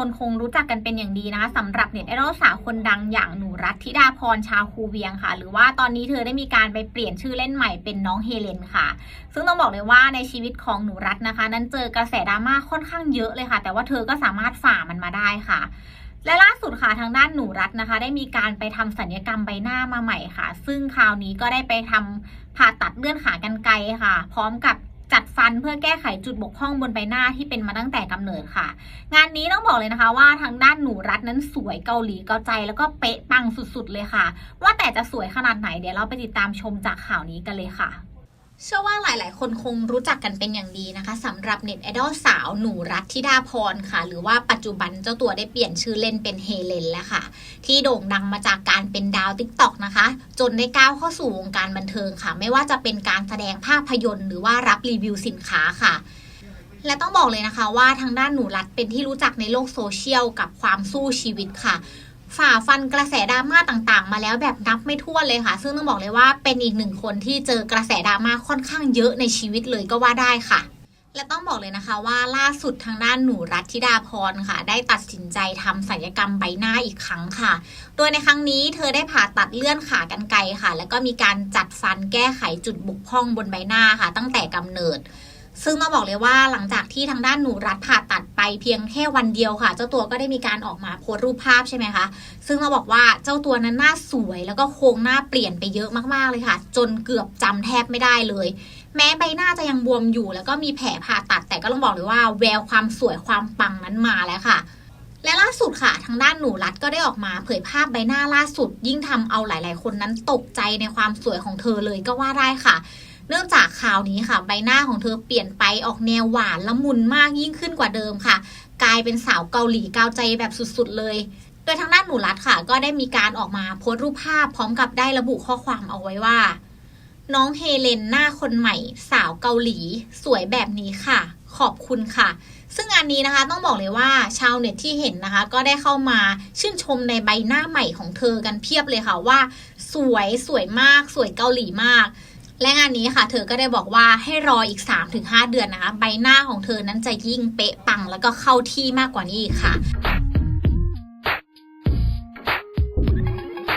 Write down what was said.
คนคงรู้จักกันเป็นอย่างดีนะคะสำหรับเน็ตไอดอลสาวคนดังอย่างหนูรัตธิดาพรชาวคูเวียงค่ะ หรือว่าตอนนี้เธอได้มีการไปเปลี่ยนชื่อเล่นใหม่เป็นน้องเฮเลนค่ะ ซึ่งต้องบอกเลยว่าในชีวิตของหนูรัตนะคะ นั้นเจอกระแสดราม่าค่อนข้างเยอะเลยค่ะ แต่ว่าเธอก็สามารถฝ่ามันมาได้ค่ะและล่าสุดค่ะทางด้านหนูรัตนะคะ ได้มีการไปทำศัลยกรรมใบหน้ามาใหม่ค่ะ ซึ่งคราวนี้ก็ได้ไปทำผ่าตัดเลื่อนขากรรไกรค่ะ พร้อมกับ จัดฟันเพื่อแก้ไขจุดบกพร่องบนใบหน้าที่เป็นมาตั้งแต่กำเนิดค่ะ งานนี้ต้องบอกเลยนะคะว่าทางด้านหนูรัตนั้นสวยเกาหลีเกาใจแล้วก็เป๊ะปังสุดๆเลยค่ะ ว่าแต่จะสวยขนาดไหนเดี๋ยวเราไปติดตามชมจากข่าวนี้กันเลยค่ะ เชื่อว่าหลายๆ คนคงรู้จักกันเป็นอย่างดีนะคะสำหรับเน็ตไอดอลสาวหนูรัตธิดาพรค่ะ หรือว่าปัจจุบันเจ้าตัวได้เปลี่ยนชื่อเล่นเป็นเฮเลนแล้วค่ะ ที่โด่งดังมาจากการเป็นดาวติ๊กต็อกนะคะ จนได้ก้าวเข้าสู่วงการบันเทิงค่ะ ไม่ว่าจะเป็นการแสดงภาพยนตร์ หรือว่ารับรีวิวสินค้าค่ะและต้องบอกเลยนะคะว่าทางด้านหนูรัตเป็นที่รู้จักในโลกโซเชียลกับความสู้ชีวิตค่ะ ฝ่าฟันกระแสดราม่าต่างๆ มาแล้วแบบนับไม่ถ้วนเลยค่ะ ซึ่งต้องบอกเลยว่าเป็นอีกหนึ่งคนที่เจอกระแสดราม่าค่อนข้างเยอะในชีวิตเลยก็ว่าได้ค่ะและต้องบอกเลยนะคะว่าล่าสุดทางด้านหนูรัตธิดาพรค่ะ ได้ตัดสินใจทำศัลยกรรมใบหน้าอีกครั้งค่ะ โดยในครั้งนี้เธอได้ผ่าตัดเลื่อนขากรรไกรค่ะ แล้วก็มีการจัดฟันแก้ไขจุดบกพร่องบนใบหน้าค่ะ ตั้งแต่กำเนิด ซึ่งมาบอกเลยว่าหลังจากที่ทางด้านหนูรัฐผ่าตัดไปเพียงแค่วันเดียวค่ะ เจ้าตัวก็ได้มีการออกมาโพสต์รูปภาพใช่ไหมคะซึ่งมาบอกว่าเจ้าตัวนั้นหน้าสวยแล้วก็โครงหน้าเปลี่ยนไปเยอะมากๆเลยค่ะ จนเกือบจำแทบไม่ได้เลย แม้ใบหน้าจะยังบวมอยู่ แล้วก็มีแผลผ่าตัดแต่ก็ต้องบอกเลยว่าแววความสวยความปังนั้นมาแล้วค่ะและล่าสุดค่ะ ทางด้านหนูรัฐก็ได้ออกมาเผยภาพใบหน้าล่าสุด ยิ่งทำเอาหลาย ๆ คนนั้นตกใจในความสวยของเธอเลยก็ว่าได้ค่ะ เนื่องจากข่าวนี้ค่ะ ใบหน้าของเธอเปลี่ยนไปออกแนวหวานละมุนมากยิ่งขึ้นกว่าเดิมค่ะ กลายเป็นสาวเกาหลีเกาใจแบบสุดๆเลยโดยทางด้านหนูรัฐค่ะ ก็ได้มีการออกมาโพสต์รูปภาพพร้อมกับได้ระบุข้อความเอาไว้ว่า น้องเฮเลนหน้าคนใหม่ สาวเกาหลี สวยแบบนี้ค่ะ ขอบคุณค่ะ ซึ่งงานนี้นะคะต้องบอกเลยว่าชาวเน็ตที่เห็นนะคะ ก็ได้เข้ามาชื่นชมในใบหน้าใหม่ของเธอกันเพียบเลยค่ะว่า สวยสวยมาก สวยเกาหลีมาก และงานนี้ค่ะ เธอก็ได้บอกว่าให้รออีก 3-5 เดือนนะคะ ใบหน้าของเธอนั้นจะยิ่งเป๊ะปังแล้วก็เข้าที่มากกว่านี้อีกค่ะ